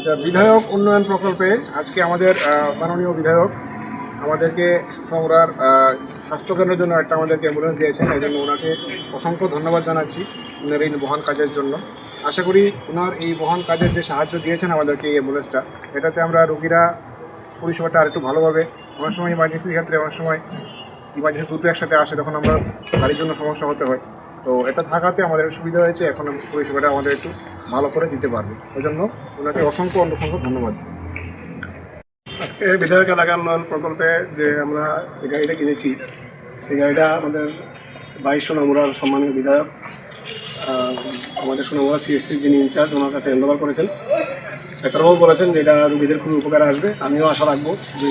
আচ্ছা বিধায়ক উন্নয়ন প্রকল্পে আজকে আমাদের মাননীয় বিধায়ক আমাদেরকে সোমরার স্বাস্থ্যকেন্দ্রের জন্য একটা আমাদেরকে অ্যাম্বুলেন্স দিয়েছেন। এই জন্য ওনাকে অসংখ্য ধন্যবাদ জানাচ্ছি ওনার এই বহন কাজের জন্য। আশা করি ওনার এই বহন কাজের যে সাহায্য দিয়েছেন আমাদেরকে এই অ্যাম্বুলেন্সটা এটাতে আমরা রোগীরা পরিষেবাটা আরেকটু ভালো পাবে অনেক সময় ইমার্জেন্সির ক্ষেত্রে, অনেক সময় ইমার্জেন্সি দুটো একসাথে আসে, তখন আমরা গাড়ির জন্য সমস্যা হতে হয়। তো এটা থাকাতে আমাদের সুবিধা হয়েছে, এখন পরিষেবাটা আমাদের একটু ভালো করে দিতে পারবে। ওই জন্য ওনাকে অসংখ্য অসংখ্য ধন্যবাদ। আজকে বিধায়ক এলাকা উন্নয়ন প্রকল্পে যে আমরা যে গাড়িটা কিনেছি, সেই গাড়িটা আমাদের বাইশ সোনামুড়ার সম্মানীয় বিধায়ক আমাদের সোনামুড়া সিএসসির যিনি ইনচার্জ ওনার কাছে হ্যান্ড করেছেন। ডাক্তারবাবু বলেছেন যে এটা রুগীদের খুবই উপকারে আসবে। আমিও আশা রাখব যে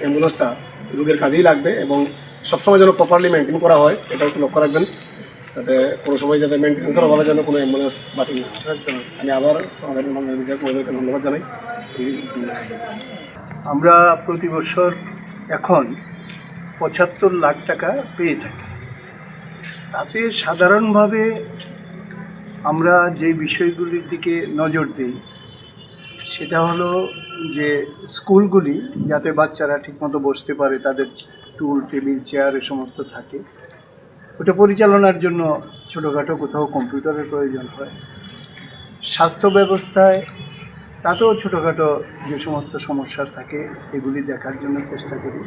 অ্যাম্বুলেন্সটা রোগীর কাজেই লাগবে এবং সবসময় যেন প্রপারলি মেনটেন করা হয় এটা একটু লক্ষ্য রাখবেন। যাতে কোনো সময় যাতে মেনটেন্সের অভাবে যেন কোনো অ্যাম্বুলেন্স বাতিল না। আমি আবার আমাদের বিধায়ক ধন্যবাদ জানাই। আমরা প্রতি বছর এখন পঁচাত্তর লাখ টাকা পেয়ে থাকি। তাতে সাধারণভাবে আমরা যে বিষয়গুলির দিকে নজর দিই সেটা হলো যে স্কুলগুলি যাতে বাচ্চারা ঠিকমতো বসতে পারে তাদের টুল টেবিল চেয়ার এ সমস্ত থাকে ওটা পরিচালনার জন্য ছোটোখাটো কোথাও কম্পিউটারের প্রয়োজন হয়। স্বাস্থ্য ব্যবস্থায় তাতেও ছোটোখাটো যে সমস্ত সমস্যা থাকে, এগুলি দেখার জন্য চেষ্টা করি।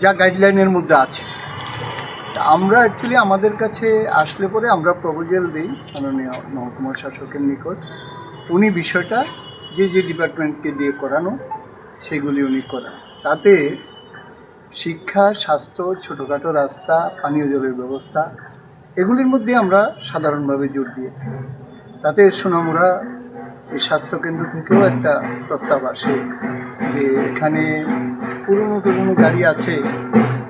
যা গাইডলাইনের মধ্যে আছে। আমরা অ্যাকচুয়ালি আমাদের কাছে আসলে পরে আমরা প্রপোজাল দিই মাননীয় মহকুমা শাসকের নিকট। উনি বিষয়টা যে যে ডিপার্টমেন্টকে দিয়ে করানো, সেগুলি উনি করান। তাতে শিক্ষা, স্বাস্থ্য, ছোটোখাটো রাস্তা, পানীয় জলের ব্যবস্থা, এগুলির মধ্যে আমরা সাধারণভাবে জোর দিয়ে থাকি। তাতে সোনামুড়া এই স্বাস্থ্যকেন্দ্র থেকেও একটা প্রস্তাব আসে যে এখানে পুরনো পুরনো গাড়ি আছে,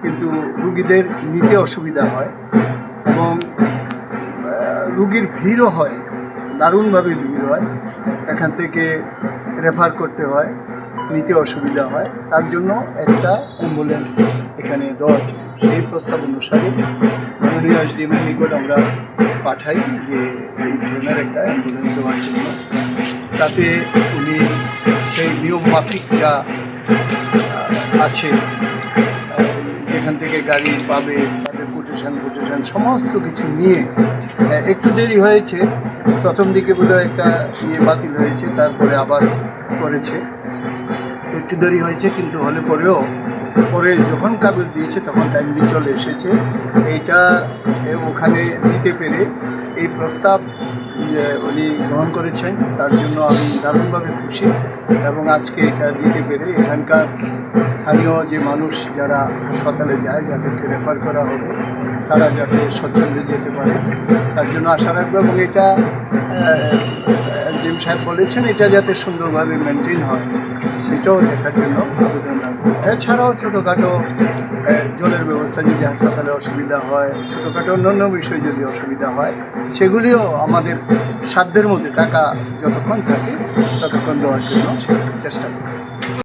কিন্তু রুগীদের নিতে অসুবিধা হয় এবং রুগীর ভিড়ও হয়, দারুণভাবে ভিড় হয়। এখান থেকে রেফার করতে হয়। নিতে অসুবিধা হয়। তার জন্য একটা অ্যাম্বুলেন্স এখানে দরকার সেই প্রস্তাব অনুসারে মাননীয় এসডিএমের নিকট আমরা পাঠাই যে এই ধরনের একটা অ্যাম্বুলেন্স দেওয়ার জন্য। তাতে উনি সেই নিয়ম মাফিক যা আছে, যেখান থেকে গাড়ি পাবে, তাদের কোটেশন কোটেশন সমস্ত কিছু নিয়ে একটু দেরি হয়েছে। প্রথম দিকে বোধহয় একটা ইয়ে বাতিল হয়েছে, তারপরে আবার করেছে। একটু দেরি হয়েছে, কিন্তু হলে পরেও, পরে যখন কাগজ দিয়েছে, তখন টাইমলি চলে এসেছে। এইটা ওখানে দিতে পেরে এই প্রস্তাব উনি গ্রহণ করেছেন, তার জন্য আমি দারুণভাবে খুশি এবং আজকে এটা দিতে পেরে এখানকার স্থানীয় যে মানুষ যারা হাসপাতালে যায়, যাদেরকে রেফার করা হবে, তারা যাতে স্বচ্ছন্দে যেতে পারে। তার জন্য আশা রাখব এবং এটা সাহেব বলেছেন, এটা যাতে সুন্দরভাবে মেনটেন হয়, সেটাও দেখার জন্য আবেদন রাখব। এছাড়াও ছোটোখাটো জলের ব্যবস্থা যদি হাসপাতালে অসুবিধা হয়, ছোটোখাটো অন্যান্য বিষয়ে যদি অসুবিধা হয়, সেগুলিও আমাদের সাধ্যের মধ্যে টাকা যতক্ষণ থাকে, ততক্ষণ দেওয়ার জন্য চেষ্টা করি